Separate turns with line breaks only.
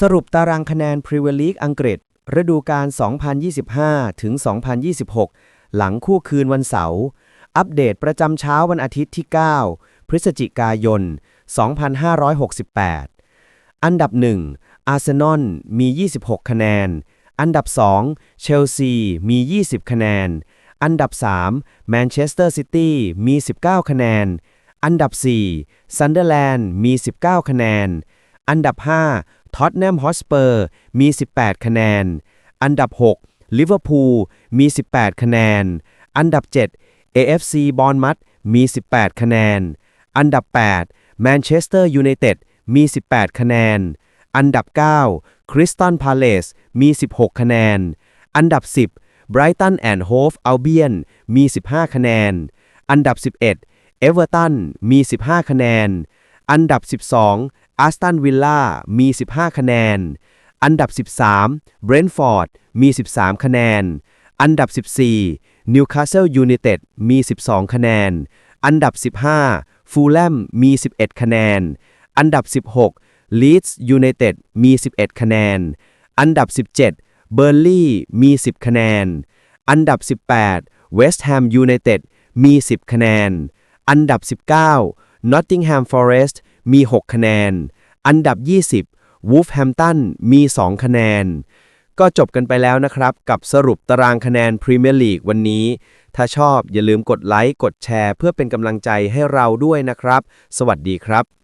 สรุปตารางคะแนนพรีเวลีกอังกฤษ ฤดูกาล 2025 ถึง 2026 หลังคู่คืนวันเสาร์ อัปเดตประจำเช้าวันอาทิตย์ที่ 9 พฤศจิกายน 2568 อันดับ 1 อาร์เซนอล มี 26 คะแนน อันดับ 2 เชลซี มี 20 คะแนน อันดับ 3 แมนเชสเตอร์ซิตี้ มี 19 คะแนน อันดับ 4 ซันเดอร์แลนด์ มี 19 คะแนน อันดับ 5 ท็อตแนมฮอสเปอร์มี 18 คะแนน อันดับ 6 ลิเวอร์พูลมี 18 คะแนน อันดับ 7 AFC บอร์นมัตมี 18 คะแนน อันดับ 8 แมนเชสเตอร์ยูไนเต็ดมี 18 คะแนน อันดับ 9 คริสตันพาเลสมี 16 คะแนน อันดับ 10 ไบรตันแอนด์โฮฟอัลเบียนมี 15 คะแนน อันดับ 11 เอเวอร์ตันมี 15 คะแนน อันดับ 12 อาสตันวิลล่ามี 15 คะแนน อันดับ 13 เบรนฟอร์ด มี 13 คะแนน อันดับ 14 นิวคาสเซิลยูไนเต็ด มี 12 คะแนน อันดับ 15 ฟูลแลม มี 11 คะแนน อันดับ 16 ลีดส์ยูไนเต็ด มี 11 คะแนน อันดับ 17 เบอร์ลี่ มี 10 คะแนน อันดับ 18 เวสต์แฮมยูไนเต็ด มี 10 คะแนน อันดับ 19 Nottingham Forest มี 6 คะแนน อันดับ 20 Wolfhampton มี 2 คะแนน ก็จบกันไปแล้วนะครับ กับสรุปตารางคะแนนพรีเมียร์ลีกวันนี้ ถ้าชอบอย่าลืมกดไลค์ กดแชร์ เพื่อเป็นกำลังใจให้เราด้วยนะครับ สวัสดีครับ